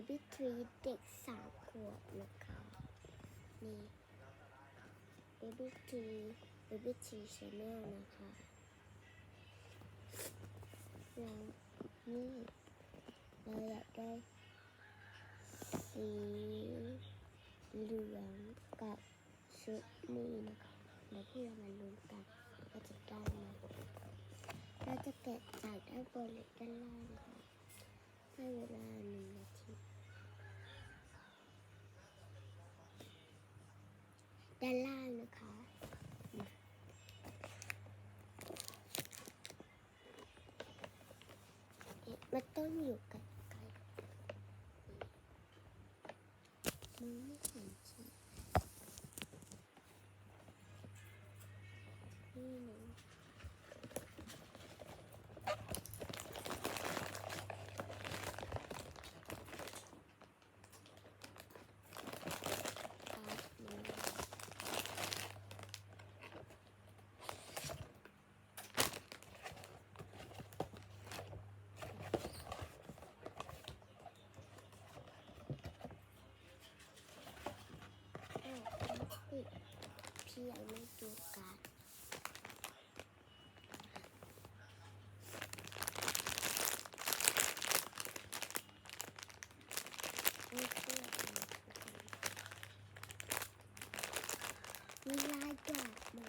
Baby Tree เด็กสามขวบนะคะนี่ Baby Tree Baby Tree Channel นะคะแล้วนี่เราอยากได้สีเหลืองกับชุดนี้นะคะแล้วที่เรามาลุ้นกันว่าจะได้ไหมเราจะแกะจากด้านบนหรือด้านล่างค่ะให้เวลาหนึ่งนาที ด้านล่างนะคะเอ๊ะมันต้องอยู่ใกล้ๆมันไม่เห็นชีนี่หนูอาบน้ำ อ้าวปิด พี่ยังไม่ดูการไม่เชื่อมีลายดอกไม้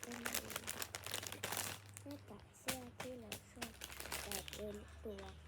เป็นหน้าตัดเสื้อที่เราชอบแบบเดินตัว